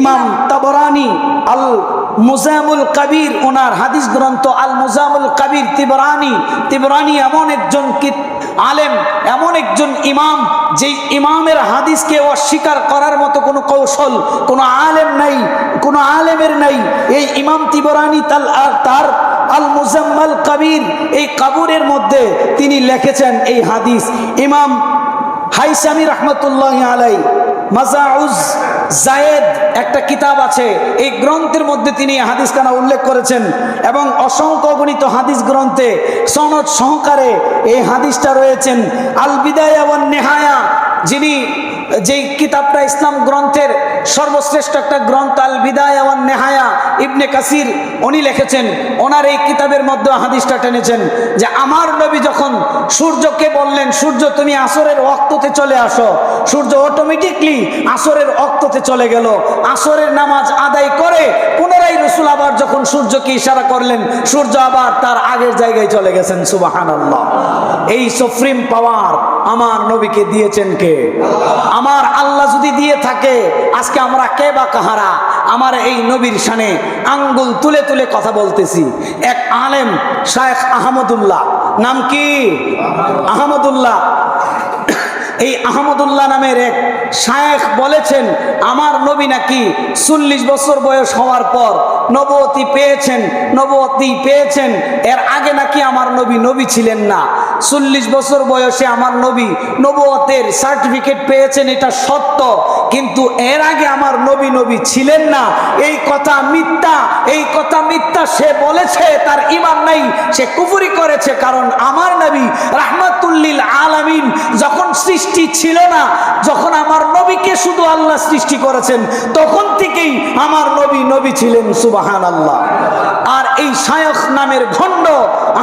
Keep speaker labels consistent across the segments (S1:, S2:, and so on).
S1: ইমাম তাবরানি আল মুজামুল কবির, ওনার হাদিস গ্রন্থ আল মুজামুল কবির তিবরানি। তিবরানি এমন একজন আলেম, এমন একজন ইমাম, যেই ইমামের হাদিসকে অস্বীকার করার মতো কোনো কৌশল, কোনো আলেম নাই, কোনো আলেমের নাই। এই ইমাম তিবরানি তাল, আর তার আল মুজাম্মাল কবির এই কাবুরের মধ্যে তিনি লিখেছেন এই হাদিস। ইমাম হাইসামি রহমতুল্লাহ আলাই মাজাউজ জায়েদ একটা কিতাব আছে, এই গ্রন্থের মধ্যে তিনি হাদিসখানা হাদিস খানা উল্লেখ করেছেন এবং অসংখ্য গণিত হাদিস গ্রন্থে সনদ সহকারে এই হাদিসটা রয়েছেন, আল ওয়ান নেহায়া। যিনি যেই কিতাবটা ইসলাম গ্রন্থের সর্বশ্রেষ্ঠ একটা গ্রন্থ আল বিদায়া ওয়ান নেহায়া, ইবনে কাসির, উনি লিখেছেন, ওনার এই কিতাবের মধ্যে হাদিসটা টেনেছেন যে আমার নবী যখন সূর্যকে বললেন, সূর্য তুমি আসরের অক্ততে চলে আসো, সূর্য অটোমেটিকলি আসরের অক্ততে চলে গেল, আসরের নামাজ আদায় করে পুনরায় রসুল আবার যখন সূর্যকে ইশারা করলেন, সূর্য আবার তার আগের জায়গায় চলে গেছেন সুবাহান এই সুপ্রিম পাওয়ার আমার নবীকে দিয়েছেন কে? আমার আল্লাহ যদি দিয়ে থাকে, আজকে আমরা কে বা কাহারা? আমার এই নবীর সানে আঙ্গুল তুলে তুলে কথা বলতেছি। এক আলেম, শায়েখ আহমদুল্লাহ। নাম কি? আহমদুল্লাহ। এই আহমদুল্লাহ নামের এক শায়েখ বলেছেন, আমার নবী নাকি চল্লিশ বছর বয়স হওয়ার পর নবতী পেয়েছেন নবতী পেয়েছেন, এর আগে নাকি আমার নবী নবী ছিলেন না। চল্লিশ বছর বয়সে আমার নবী নবতের সার্টিফিকেট পেয়েছেন, এটা সত্য, কিন্তু এর আগে আমার নবী নবী ছিলেন না। এই কথা মিথ্যা, এই কথা মিথ্যা সে বলেছে, তার ইমান নাই, সে কুফুরি করেছে, কারণ আমার নবী রাহমাতুল্লিল আলামিন যখন সৃষ্টি ছিল না। যখন আমার নবীকে শুধু আল্লাহ সৃষ্টি করেছেন, তখন থেকেই আমার নবী নবী ছিলেন সুবাহান আল্লাহ আর এই শায়খ নামের ভণ্ড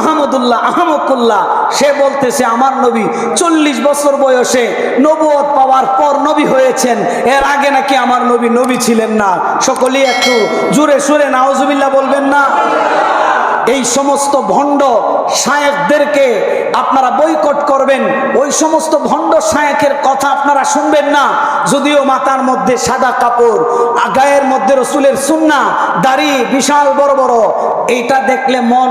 S1: আহমদুল্লাহ আহমদুল্লাহ সে বলতেছে, আমার নবী চল্লিশ বছর বয়সে নবুয়ত পাওয়ার পর নবী হয়েছেন। এর আগে নাকি আমার নবী নবী ছিলেন না? সকলেই একটু জুড়ে সুরে নাওজুবিল্লাহ বলবেন না? এই সমস্ত ভণ্ড শায়েকদেরকে আপনারা বৈকট করবেন। ওই সমস্ত ভণ্ড শায়েকের কথা আপনারা শুনবেন না। যদিও মাথার মধ্যে সাদা কাপড় গায়ের মধ্যে রসুলের সুন্না, দাড়ি বিশাল বড় বড়। এইটা দেখলে মন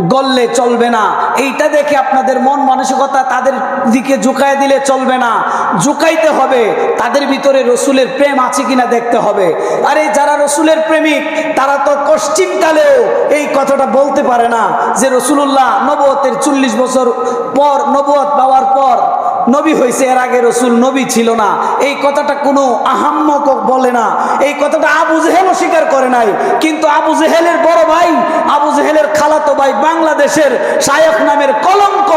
S1: গললে চলবে না। এইটা দেখে আপনাদের মন মানসিকতা তাদের দিকে ঝুঁকায় দিলে চলবে না। ঝুঁকাইতে হবে। তাদের ভিতরে রসুলের প্রেম আছে কিনা দেখতে হবে। আরে, যারা রসুলের প্রেমিক, তারা তো পশ্চিমকালেও এই কথাটা বলতে পারে না যে রসুল্লাহ নবতের চল্লিশ বছর পর নবত পাওয়ার পর নবী হয়েছে এর আগে রসুল নবী ছিল না। এই কথাটা কোনো আহাম্মক বলে না। এই কথাটা আবু জেহেলও স্বীকার করে নাই। কিন্তু আবু জেহেলের বড় ভাই, আবু জেহেলের খালাতো ভাই বাংলাদেশের শায়ক নামের কলঙ্ক,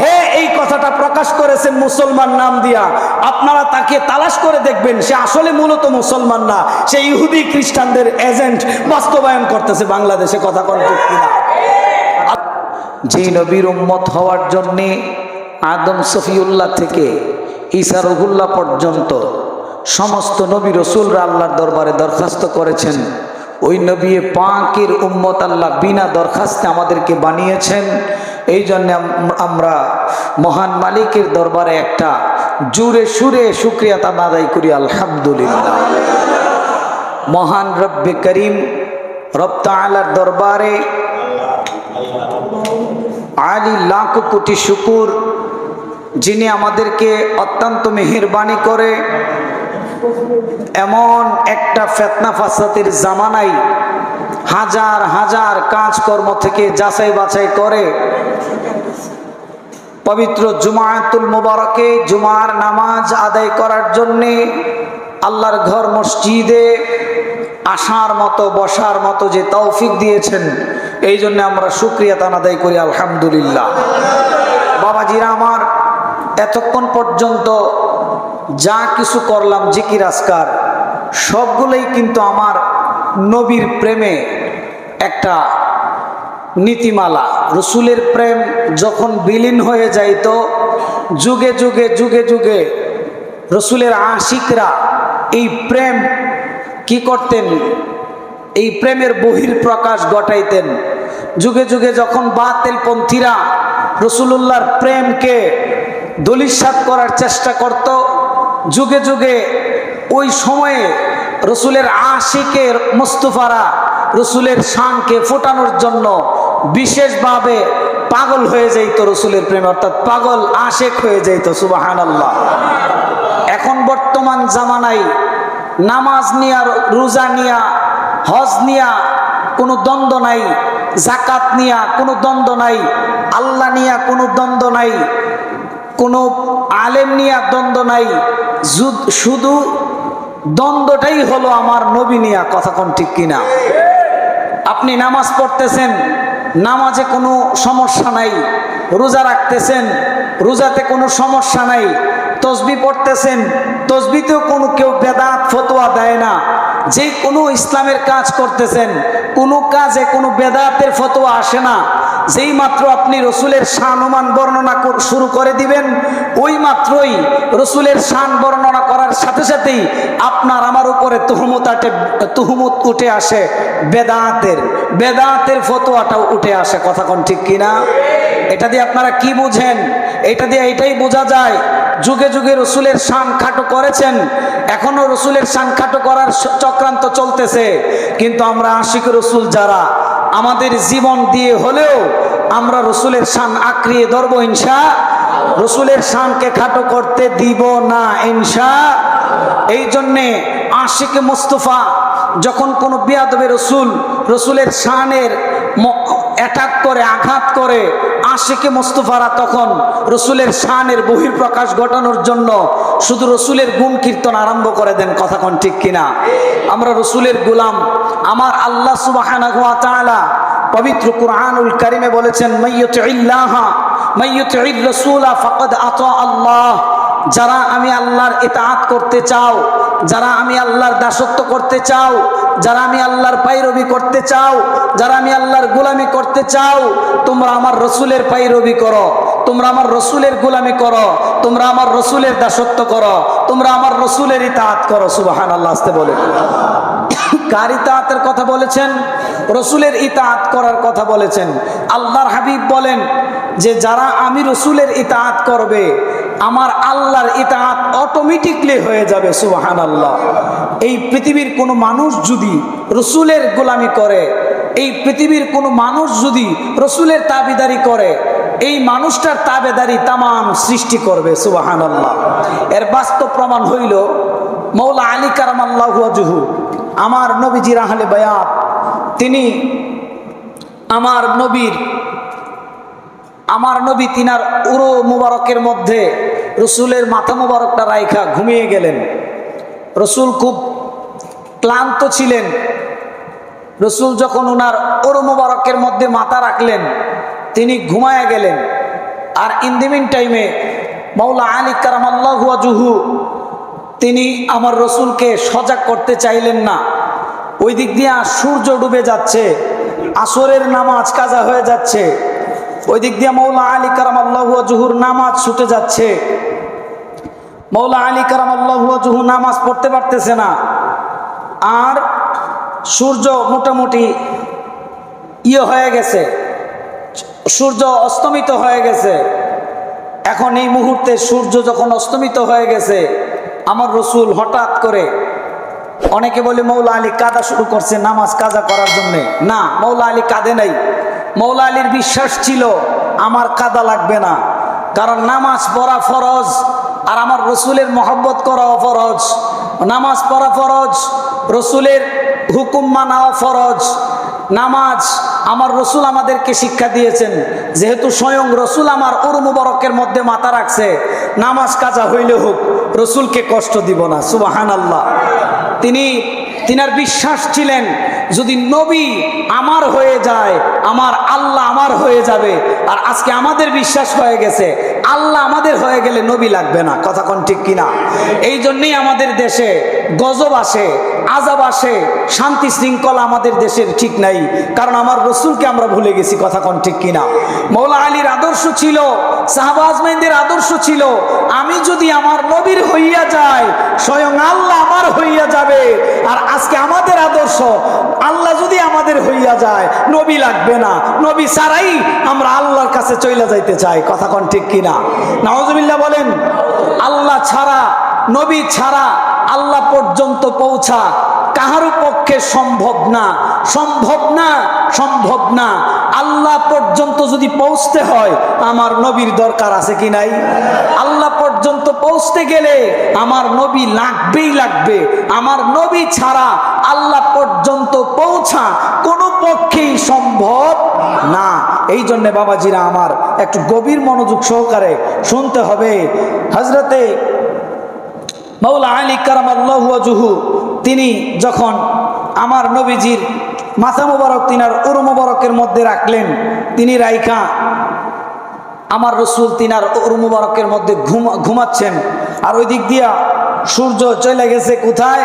S1: হে এই কথাটা প্রকাশ করেছেন মুসলমান নাম দিয়া। আপনারা তাকে তালাশ করে দেখবেন, সে আসলে মূলত মুসলমান না। সে ইহুদি খ্রিস্টানদের এজেন্ট, বাস্তবায়ন করতেছে বাংলাদেশে, কথা কিনা। যে নবীর উম্মত হওয়ার জন্যে আদম সফিউল্লাহ থেকে ঈসা রহুল্লাহ পর্যন্ত সমস্ত নবী রসুলরা আল্লাহর দরবারে দরখাস্ত করেছেন। ওই নবী পাঁকের উম্মত আল্লাহ বিনা দরখাস্তে আমাদেরকে বানিয়েছেন। এই জন্য আমরা মহান মালিকের দরবারে একটা জুরে সুরে সুক্রিয়া তাম আদায় করি, আলহামদুলিল্লাহ। মহান রব্বে করিম রপ্তা আলার দরবারে আলী লাখ কোটি শুকুর যিনি আমাদেরকে অত্যন্ত মেহেরবানি করে এমন একটা ফেতনা ফাসাদের জামানাই হাজার হাজার কাজকর্ম থেকে যাচাই বাছাই করে পবিত্র জুমায়াতুল মুবারকে জুমার নামাজ আদায় করার জন্যে আল্লাহর ঘর মসজিদে আসার মতো, বসার মতো যে তৌফিক দিয়েছেন, এই জন্য আমরা সুক্রিয়া তান আদায় করি, আলহামদুলিল্লাহ। বাবাজিরা আমার এতক্ষণ পর্যন্ত যা কিছু করলাম জিকির আসকার সবগুলোই কিন্তু আমার নবীর প্রেমে একটা নীতিমালা। রসুলের প্রেম যখন বিলীন হয়ে যাইত, যুগে যুগে যুগে যুগে রসুলের আশিকরা এই প্রেম কি করতেন? এই প্রেমের বহির প্রকাশ ঘটাইতেন। যুগে যুগে যখন বাতেল পন্থীরা রসুলুল্লাহর প্রেমকে দলিসাত করার চেষ্টা করত। যুগে যুগে ওই সময়ে রসুলের আশিকের মুস্তফারা রসুলের শানকে ফোটানোর জন্য বিশেষভাবে পাগল হয়ে যাইতো রসুলের প্রেম। অর্থাৎ পাগল আশেক হয়ে যাইতো সুবাহান আল্লাহ এখন বর্তমান জামানায় নামাজ নিয়া, রোজা নিয়া, হজ নিয়া কোনো দ্বন্দ্ব নাই জাকাত নিয়া কোনো দ্বন্দ্ব নাই, আল্লাহ নিয়া কোনো দ্বন্দ্ব নাই। কোনো আলেম নিয়া দ্বন্দ্ব নাই। শুধু দ্বন্দ্বটাই হলো আমার নবী নিয়া, কথা কোন ঠিক কিনা? আপনি নামাজ পড়তেছেন, নামাজে কোনো সমস্যা নাই, রোজা রাখতেছেন, রোজাতে কোনো সমস্যা নাই, তসবি পড়তেছেন, তসবিতেও কোনো কেউ বেদাত, ফতোয়া দেয় না। যে কোনো ইসলামের কাজ করতেছেন, কোনো কাজে কোনো বেদাতের ফতোয়া আসে না। যেই মাত্র আপনি রসুলের শানুমান বর্ণনা শুরু করে দিবেন, ওই মাত্রই রসুলের শান বর্ণনা করার সাথে সাথেই আপনার আমার উপরে তুহমত আটে তুহমত উঠে আসে, বেদাতের বেদাতের ফতোয়াটাও উঠে আসে। কথা কোন ঠিক কিনা এটা দিয়ে আপনারা কি বুঝেন? এটা দিয়ে এটাই বোঝা যায়, যুগে যুগে রসুলের শান খাটো করেছেন, এখনও রসুলের শান খাটো করার চক্রান্ত চলতেছে। কিন্তু আমরা আশিক রসুল যারা আমাদের জীবন দিয়ে হলেও আমরা রসুলের শান আঁকড়িয়ে ধরবো ইনশা। রসুলের শানকে খাটো করতে দিব না ইনশা। এই জন্যে আশিক মুস্তফা যখন কোনো বিয়াদবে রসুল, রসুলের শানের অ্যাটাক করে আঘাত করে আশিকে মোস্তফারা তখন রসুলের শানের বহির্প্রকাশ ঘটানোর জন্য শুধু রসুলের গুণ কীর্তন আরম্ভ করে দেন, কথা কোন ঠিক কিনা? আমরা রসুলের গুলাম, আমার আল্লাহ তাআলা পবিত্র কুরআনুল কারিমে বলেছেন মাইয়ুত ইল্লাহা রসুলা ফাকাদ আতা আল্লাহ। যারা আমি আল্লাহর ইতাআত করতে চাও, যারা আমি আল্লাহর দাসত্ব করতে চাও, যারা আমি আল্লাহর পাইরবি করতে চাও, যারা আমি আল্লাহর গোলামি করতে চাও, তোমরা আমার রসুলের পাইরবি করো, তোমরা আমার রসুলের গোলামি করো, তোমরা আমার রসুলের দাসত্ব করো, তোমরা আমার রসুলের ইতাআত করো সুবাহান আল্লাহ আসতে বলে কার ইতাআতের কথা বলেছেন? রসুলের ইতাআত করার কথা বলেছেন। আল্লাহর হাবিব বলেন যে যারা আমি রসুলের ইতাআত করবে, আমার আল্লাহর ইতাআত অটোমেটিকলি হয়ে যাবে সুবাহান আল্লাহ এই পৃথিবীর কোনো মানুষ যদি রসুলের গোলামি করে, এই পৃথিবীর কোনো মানুষ যদি রসুলের তাবিদারি করে, এই মানুষটার তাবেদারি তামাম সৃষ্টি করবে সুবাহান আল্লাহ এর বাস্তব প্রমাণ হইল, মৌলা আলী কারাম আল্লাহ জুহু আমার নবীজির আহলে বায়াত, তিনি আমার নবীর আমার নবী তিনার উরো মুবারকের মধ্যে রসুলের মাথা মুবারকটা রাইখা ঘুমিয়ে গেলেন। রসুল খুব ক্লান্ত ছিলেন। রসুল যখন ওনার উরু মুবারকের মধ্যে মাথা রাখলেন, তিনি ঘুমায়া গেলেন। আর ইন দি মিন টাইমে মৌলা আলী কারাম আল্লাহুয়া জুহু তিনি আমার রসুলকে সজাগ করতে চাইলেন না। ওই দিক দিয়ে সূর্য ডুবে যাচ্ছে, আসরের নামাজ কাজা হয়ে যাচ্ছে। ওই দিক দিয়ে মৌলা আলী কারাম আল্লাহুয়া জুহুর নামাজ ছুটে যাচ্ছে। মৌলা আলী কারাম আল্লাহুয়া জুহু নামাজ পড়তে পারতেছে না। আর সূর্য মোটামুটি ইয়ে হয়ে গেছে। সূর্য অস্তমিত হয়ে গেছে। এখন এই মুহূর্তে সূর্য যখন অস্তমিত হয়ে গেছে, আমার রসুল হঠাৎ করে অনেকে বলে, মৌলা আলী কাদা শুরু করছে নামাজ কাজা করার জন্যে। না, মৌলা আলী কাঁদে নাই। মৌলা আলীর বিশ্বাস ছিল, আমার কাদা লাগবে না, কারণ নামাজ পড়া ফরজ আর আমার রসুলের মহব্বত করাও ফরজ। নামাজ পড়া ফরজ, রসুলের হুকুম মানাও ফরজ। নামাজ, আমার রসুল আমাদেরকে শিক্ষা দিয়েছেন, যেহেতু স্বয়ং রসুল আমার মুবারকের মধ্যে মাথা রাখছে, নামাজ কাজা হইলে হোক, রসুলকে কষ্ট দিব না সুবাহান আল্লাহ তিনি তিনার বিশ্বাস ছিলেন, যদি নবী আমার হয়ে যায়, আমার আল্লাহ আমার হয়ে যাবে, আর আজকে আমাদের বিশ্বাস হয়ে গেছে, আল্লাহ আমাদের হয়ে গেলে নবী লাগবে না, কথা কোন ঠিক কিনা? এই জন্যেই আমাদের দেশে গজব আসে আজাব আসে, শান্তি শৃঙ্খলা আমাদের দেশের ঠিক নাই, কারণ আমার রসুলকে আমরা ভুলে গেছি, কথা কোন ঠিক কিনা? মৌলা আলীর আদর্শ ছিল সাহাবাজমাইনদের আদর্শ ছিল, আমি যদি আমার নবীর হইয়া যাই, স্বয়ং আল্লাহ আমার হইয়া যাবে, আর আজকে আমাদের আদর্শ, আল্লাহ যদি আমাদের হইয়া যায়, নবী লাগবে না। নবী ছাড়াই আমরা আল্লাহর কাছে চইলা যাইতে চাই। কথা কোন ঠিক কিনা? নওয়াজবিল্লাহ বলেন, আল্লাহ ছাড়া, নবী ছাড়া আল্লাহ পর্যন্ত পৌঁছা কাহারও পক্ষে সম্ভব না। সম্ভব না সম্ভব না। আল্লাহ পর্যন্ত যদি পৌঁছতে হয়, আমার নবীর দরকার আছে কি নাই? আল্লাহ পর্যন্ত পৌঁছতে গেলে আমার নবী লাগবেই লাগবে। আমার নবী ছাড়া আল্লাহ পর্যন্ত পৌঁছা কোনো পক্ষেই সম্ভব না। এই জন্যে বাবাজিরা আমার একটু গভীর মনোযোগ সহকারে শুনতে হবে। হজরতে মৌলা আলী কারাম আল্লাহুয়াজুহু তিনি যখন আমার নবীজির মাথা মোবারক, তিনার উরু মোবারকের মধ্যে রাখলেন, তিনি রাইখা আমার রসুল তিনার উরু মোবারকের মধ্যে ঘুমা ঘুমাচ্ছেন। আর ওই দিক দিয়া সূর্য চলে গেছে কোথায়?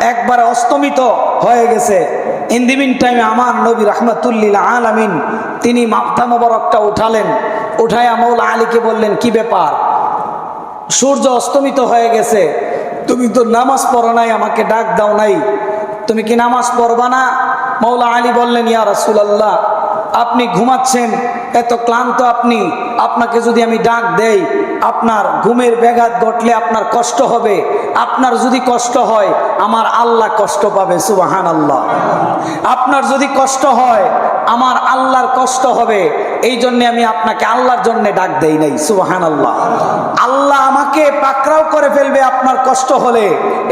S1: একবারে অস্তমিত হয়ে গেছে। ইন দি টাইমে আমার নবী রহমতুল্লিল আলামিন তিনি মাথা মোবারকটা উঠালেন। উঠায় মৌলা আলীকে বললেন, কি ব্যাপার? সূর্য অস্তমিত হয়ে গেছে। তুমি তো নামাজ পড়ো নাই, আমাকে ডাক দাও নাই। তুমি কি নামাজ পড়বা না? মৌলা আলী বললেন, ইয়া রাসূলুল্লাহ, আপনি ঘুমাচ্ছেন। এত ক্লান্ত আপনি, আপনাকে যদি আমি ডাক দেই, আপনার ঘুমের ব্যাঘাত ঘটলে আপনার কষ্ট হবে। আপনার যদি কষ্ট হয়, আমার আল্লাহ কষ্ট পাবে সুবাহান আল্লাহ আপনার যদি কষ্ট হয়, আমার আল্লাহর কষ্ট হবে। এই জন্যে আমি আপনাকে আল্লাহর জন্যে ডাক দেই নাই সুবাহান আল্লাহ আমাকে পাকরাও করে ফেলবে আপনার কষ্ট হলে।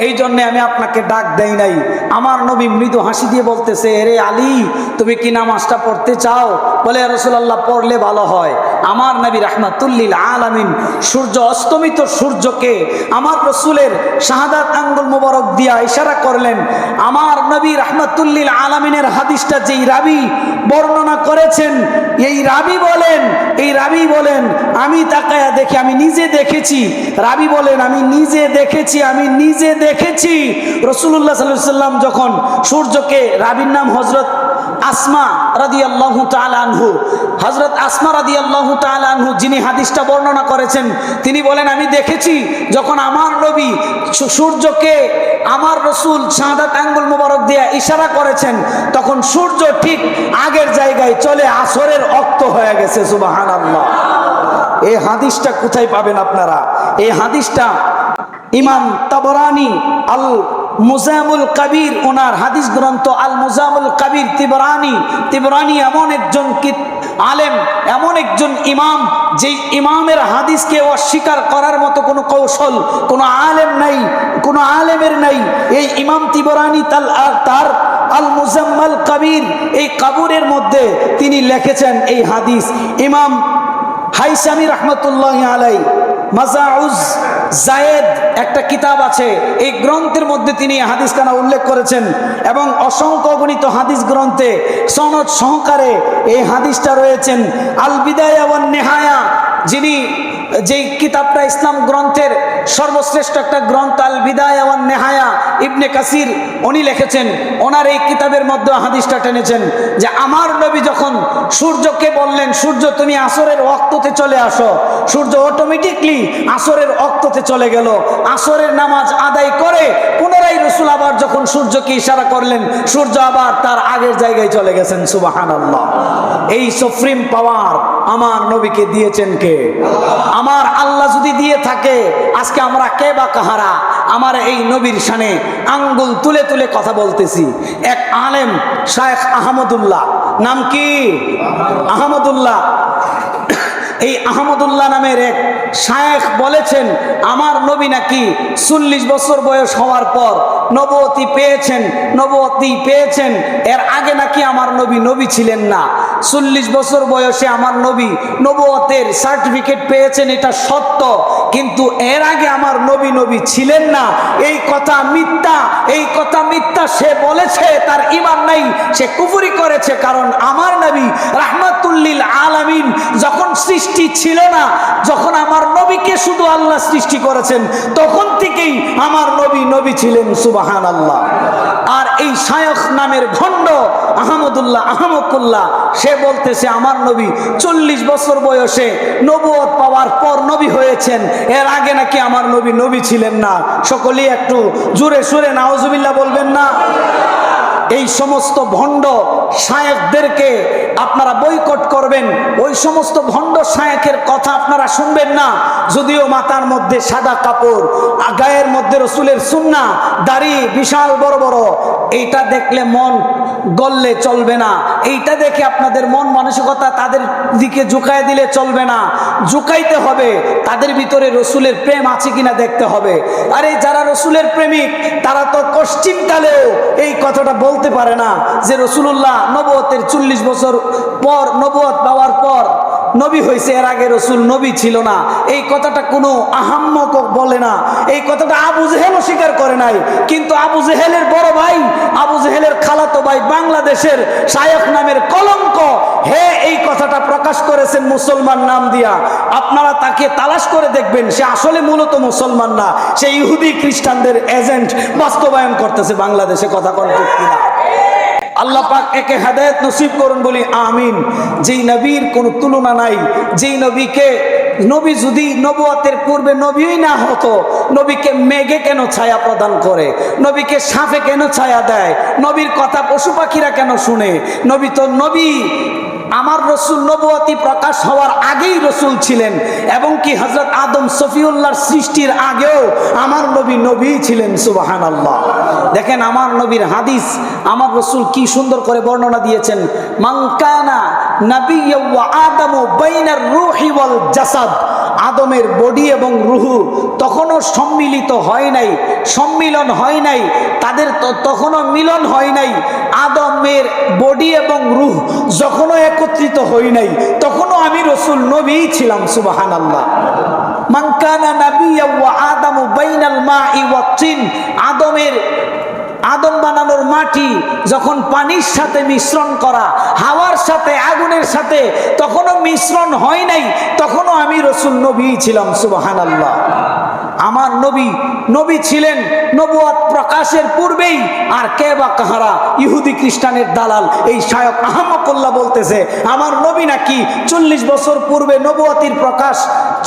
S1: এই জন্যে আমি আপনাকে ডাক দেই নাই। আমার নবী মৃদু হাসি দিয়ে বলতেছে, এরে আলী, তুমি কি নামাজটা পড়তে চাও? বলে রসুল্লাহ পড়লে ভালো হয়। আমার নবী রাহমাতুল্লিল আলামিন সূর্য অস্তমিত সূর্যকে আমার রসুলের শাহাদাত আঙ্গুল মুবারক দিয়া ইশারা করলেন। আমার নবী রাহমাতুল্লিল আলামিনের হাদিসটা যেই রাবি বর্ণনা করেছেন, এই রাবি বলেন, এই রাবি বলেন, আমি তাকায়া দেখি আমি নিজে দেখেছি। রাবি বলেন, আমি নিজে দেখেছি, আমি নিজে দেখেছি। রসুল্লাহ সাল্লাম যখন সূর্যকে, রাবির নাম হজরত আসমা রাদি আল্লাহ আনহু হজরত আসমা রাদি আল্লাহ আনহু যিনি হাদিসটা বর্ণনা করেছেন, তিনি বলেন, আমি দেখেছি যখন আমার নবী সূর্যকে আমার রসুল শাহাদাত আঙ্গুল মুবারক দিয়ে ইশারা করেছেন, তখন সূর্য ঠিক আগের জায়গায় চলে আসরের অক্ত হয়ে গেছে সুবাহান এই হাদিসটা কোথায় পাবেন আপনারা? এই হাদিসটা ইমাম তাবরানি আল মুজামুল কবির, ওনার হাদিস গ্রন্থ আল মুজামুল কবির তিবরানি। তিবরানি এমন একজন আলেম, এমন একজন ইমাম, যেই ইমামের হাদিসকে অস্বীকার করার মতো কোনো কৌশল, কোনো আলেম নাই, কোনো আলেমের নাই। এই ইমাম তিবরানি তাল আর তার আল মুজাম্মাল কবির এই কাবুরের মধ্যে তিনি লিখেছেন এই হাদিস। ইমাম হাইসামি রহমতুল্লাহ আলাই মাজাউজ জায়েদ একটা কিতাব আছে। এই গ্রন্থের মধ্যে তিনি হাদিস খানা উল্লেখ করেছেন এবং অসংখ্য গণিত হাদিস গ্রন্থে সনদ সহকারে এই হাদিসটা রয়েছেন। আল বিদায়া নেহায়া, যিনি যেই কিতাবটা ইসলাম গ্রন্থের সর্বশ্রেষ্ঠ একটা গ্রন্থ আল বিদায়া নেহায়া, ইবনে কাসির, উনি লিখেছেন, ওনার এই কিতাবের মধ্যে হাদিসটা টেনেছেন যে আমার নবী যখন সূর্যকে বললেন, সূর্য তুমি আসরের অক্ততে চলে আসো, সূর্য অটোমেটিকলি আসরের অক্ততে চলে গেল, আসরের নামাজ আদায় করে পুনরায় রসুল আবার যখন সূর্যকে ইশারা করলেন, সূর্য আবার তার আগের জায়গায় চলে গেছেন সুবাহান এই সফরিম পাওয়ার আমার নবীকে দিয়েছেন কে? আমার আল্লাহ যদি দিয়ে থাকে, আজকে আমরা কে বা কাহারা? আমার এই নবীর সানে আঙ্গুল তুলে তুলে কথা বলতেছি। এক আলেম, শায়েখ আহমদুল্লাহ। নাম কি? আহমদুল্লাহ। এই আহমদুল্লাহ নামের এক শায়েখ বলেছেন, আমার নবী নাকি চল্লিশ বছর বয়স হওয়ার পর নবতী পেয়েছেন নবতী পেয়েছেন, এর আগে নাকি আমার নবী নবী ছিলেন না। চল্লিশ বছর বয়সে আমার নবী নবতের সার্টিফিকেট পেয়েছেন, এটা সত্য, কিন্তু এর আগে আমার নবী নবী ছিলেন না। এই কথা মিথ্যা, এই কথা মিথ্যা সে বলেছে, তার ইমান নাই, সে কুফুরি করেছে, কারণ আমার নবী রাহমাতুল্লিল আলামিন যখন সৃষ্টি ছিল না। যখন আমার নবীকে শুধু আল্লাহ সৃষ্টি করেছেন, তখন থেকেই আমার নবী নবী ছিলেন সুবাহান আল্লাহ আর এই শায়খ নামের ভণ্ড আহমদুল্লাহ আহমকুল্লাহ সে বলতেছে, আমার নবী চল্লিশ বছর বয়সে নবুয়ত পাওয়ার পর নবী হয়েছেন। এর আগে নাকি আমার নবী নবী ছিলেন না? সকলেই একটু জোরে সুরে নাওজুবিল্লাহ বলবেন না? এই সমস্ত ভণ্ড শায়েকদেরকে আপনারা বৈকট করবেন। ওই সমস্ত ভণ্ড শায়েকের কথা আপনারা শুনবেন না। যদিও মাতার মধ্যে সাদা কাপড় গায়ের মধ্যে রসুলের সুন্না, দাড়ি বিশাল বড় বড়। এইটা দেখলে মন গললে চলবে না। এইটা দেখে আপনাদের মন মানসিকতা তাদের দিকে জুকায় দিলে চলবে না। ঝুঁকাইতে হবে, তাদের ভিতরে রসুলের প্রেম আছে কিনা দেখতে হবে। আরে, যারা রসুলের প্রেমিক, তারা তো কশ্চিনকালেও এই কথাটা বলতে পারে না যে রসুল্লাহ নবতের চল্লিশ বছর পর নবত পাওয়ার পর নবী হয়েছে এর আগে রসুল নবী ছিল না। এই কথাটা কোনো আহাম্মক বলে না। এই কথাটা আবু জেহেলও স্বীকার করে নাই। কিন্তু আবু জেহেলের বড় ভাই, আবু জেহেলের খালাতো ভাই বাংলাদেশের শায়ক নামের কলঙ্ক, হে এই কথাটা প্রকাশ করেছেন মুসলমান নাম দিয়া। আপনারা তাকে তালাশ করে দেখবেন, সে আসলে মূলত মুসলমান না। সে ইহুদি খ্রিস্টানদের এজেন্ট, বাস্তবায়ন করতেছে বাংলাদেশে, কথা কন্টেক্ট কিনা। আল্লাহ পাক একে হেদায়ত নসিব করুন বলি আমিন। যেই নবীর কোনো তুলনা নাই, যেই নবীকে নবী যদি নবুয়াতের পূর্বে নবীই না হতো, নবীকে মেঘে কেন ছায়া প্রদান করে? নবীকে সাপে কেন ছায়া দেয়? নবীর কথা পশু পাখিরা কেন শুনে? নবী তো নবী আমার রসুল নবুয়াতি প্রকাশ হওয়ার আগেই রসুল ছিলেন, এবং কি হজরত আদম সফিউল্লাহর সৃষ্টির আগেও আমার নবী নবী ছিলেন সুবাহান আল্লাহ দেখেন আমার নবীর হাদিস, আমার রসুল কি সুন্দর করে বর্ণনা দিয়েছেন মাংকানা নবী জাসাদ। আদমের বডি এবং রুহু তখনও সম্মিলিত হয় নাই, সম্মিলন হয় নাই, তাদের তখনও মিলন হয় নাই। আদমের বডি এবং রুহ যখনও একত্রিত হই নাই। তখনও আমি রসুল নবী ছিলাম সুবাহান আল্লাহ মানকানা নাবিয়া আদামু বাইনাল ওয়া আদমের, আদম বানানোর মাটি যখন পানির সাথে মিশ্রণ করা, হাওয়ার সাথে, আগুনের সাথে, তখনও মিশ্রণ হয় নাই, তখনও আমি রসুল নবী ছিলাম সুবাহান আল্লাহ আমার নবী নবী ছিলেন নবুয়াত প্রকাশের পূর্বেই, আর কে বা কাহারা ইহুদি খ্রিস্টানের দালাল, এই শায়ক আহমকুল্লাহ বলতেছে, আমার নবী নাকি চল্লিশ বছর পূর্বে নবুয়াতির প্রকাশ,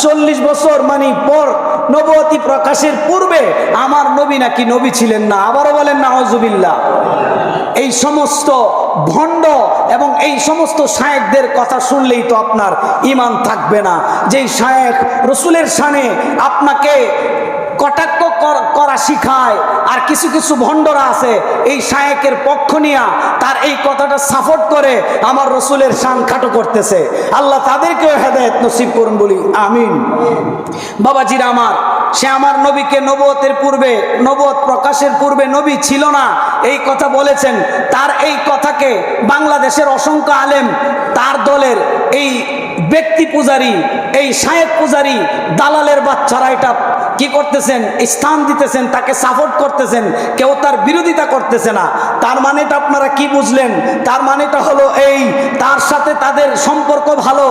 S1: চল্লিশ বছর মানে পর নবুয়াতি প্রকাশের পূর্বে, আমার নবী নাকি নবী ছিলেন না, আবারও বলেন নাহজুবিল্লাহ এই সমস্ত ভণ্ড এবং এই সমস্ত শায়েকদের কথা শুনলেই তো আপনার ইমান থাকবে না। যেই শায়েক রসুলের সানে আপনাকে কটাক্ষ কর- শিখায়, আর কিছু কিছু ভণ্ডরা আছে, এই শায়েকের পক্ষ নিয়া তার এই কথাটা সাপোর্ট করে আমার রসুলের শান খাটো করতেছে। আল্লাহ তাদেরকেও হেদায়ত নসিব করুন বলি, আমিন। বাবাজিরা আমার সে আমার নবীকে নবতের পূর্বে নবত প্রকাশের পূর্বে নবী ছিল না। এই কথা বলেছেন। তার এই কথাকে বাংলাদেশের অসংখ্য আলেম, তার দলের এই ব্যক্তি পূজারী, এই শায়েক পূজারী, দালালের বাচ্চারা এটা কি করতেছেন? স্থান দিতেছেন, তাকে সাপোর্ট করতেছেন। কেউ তার বিরোধিতা করতেছে না। তার মানেটা আপনারা কি বুঝলেন? তার মানেটা হলো এই, তার সাথে তাদের সম্পর্ক ভালো।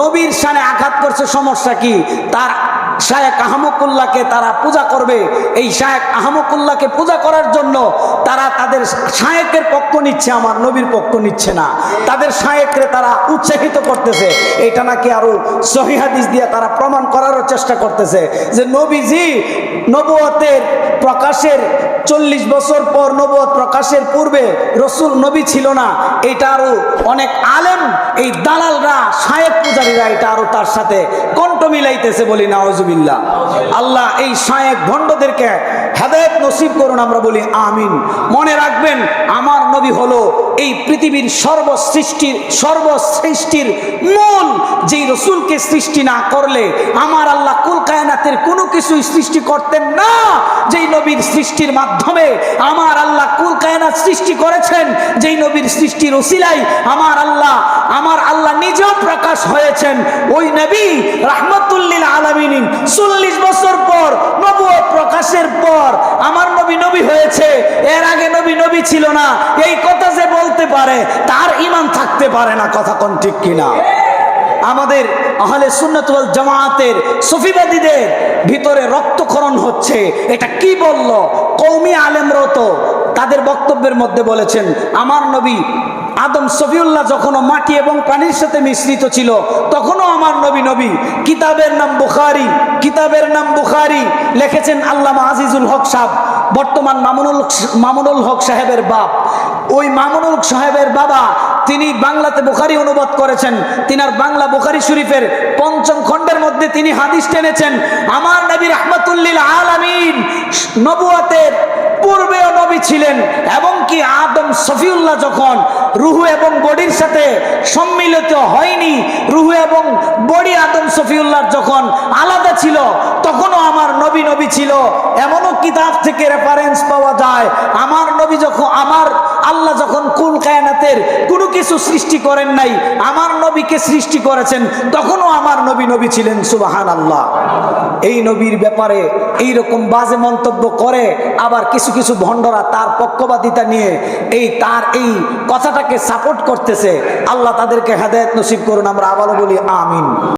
S1: নবীর সানে আঘাত করছে সমস্যা কি? তার শায়েক আহমকুল্লাহকে তারা পূজা করবে। এই শায়েক আহমকুল্লাহকে পূজা করার জন্য তারা তাদের শায়েকের পক্ষ নিচ্ছে, আমার নবীর পক্ষ নিচ্ছে না। তাদের শায়েকরে তারা উৎসাহিত করতেছে। এটা নাকি আরও সহিহাদিস দিয়ে তারা প্রমাণ করারও চেষ্টা করতেছে যে নবীজি নবুয়তের প্রকাশের চল্লিশ বছর পর নবুয়ত প্রকাশের পূর্বে রসুল নবী ছিল না। এটা আরও অনেক আলেম, এই দালালরা শায়েক পূজারীরা এটা আরও তার সাথে কণ্ঠ মিলাইতেছে বলি নওয়াজুবিল্লাহ আল্লাহ এই শায়েক ভণ্ডদেরকে হেদায়ত নসিব করুন, আমরা বলি আমিন। মনে রাখবেন, আমার নবী হলো এই পৃথিবীর সর্বসৃষ্টির সর্বসৃষ্টির মূল। যেই রসুলকে সৃষ্টি না করলে আমার আল্লাহ কুল কায়নাতের কোনো কিছুই সৃষ্টি করতেন না। যেই নবীর সৃষ্টির মাধ্যমে আমার আল্লাহ কুল কায়নাত সৃষ্টি করেছেন, যেই নবীর সৃষ্টির ওসিলাই আমার আল্লাহ আমার আল্লাহ নিজেও প্রকাশ হয়েছেন। ওই নবী রাহমাতুল্লিল আলামিন চল্লিশ বছর পর নবুয়ত প্রকাশের পর আমার নবী নবী হয়েছে। এর আগে নবী নবী ছিল না। এই কথা যে বলতে পারে, তার ইমান থাকতে পারে না, কথা কোন ঠিক কিনা? আমাদের আহলে সুন্নতুল জামায়াতের সফিবাদীদের ভিতরে রক্তক্ষরণ হচ্ছে। এটা কি বলল? কৌমি আলেমরাও তো তাদের বক্তব্যের মধ্যে বলেছেন, আমার নবী আদম সফিউল্লাহ যখনও মাটি এবং পানির সাথে মিশ্রিত ছিল, তখনও আমার নবী নবী, কিতাবের নাম বুখারি, কিতাবের নাম বুখারি, লিখেছেন আল্লামা আজিজুল হক সাহ বর্তমান মামুনুল মামুনুল হক সাহেবের বাপ। ওই মামুনুল সাহেবের বাবা, তিনি বাংলাতে বুখারি অনুবাদ করেছেন, তিনার বাংলা বুখারি শরীফের পঞ্চম খণ্ডের মধ্যে তিনি হাদিস টেনেছেন, আমার নবী রহমতুল্লিল আলামিন, নবুয়াতের পূর্বেও ছিলেন, এবং কি আদম সফিউল্লাহ যখন রুহু এবং বডির সাথে সম্মিলিত হয়নি, রুহু এবং বডি আদম সফিউল্লাহর যখন আলাদা ছিল, তখনও আমার নবী নবী ছিল। এমনও কিতাব থেকে রেফারেন্স পাওয়া যায়, আমার নবী যখন, আমার আল্লাহ যখন কুল কায়নাতের কোনো কিছু সৃষ্টি করেন নাই, আমার নবীকে সৃষ্টি করেছেন, তখনও আমার নবী নবী ছিলেন সুবাহান আল্লাহ এই নবীর ব্যাপারে এই রকম বাজে মন্তব্য করে, আবার কিছু কিছু ভণ্ডরা তার পক্ষপাতিতা নিয়ে এই তার এই কথাটাকে সাপোর্ট করতেছে। আল্লাহ তাদেরকে হেদায়ত নসিব করুন, আমরা আবারও বলি, আমিন।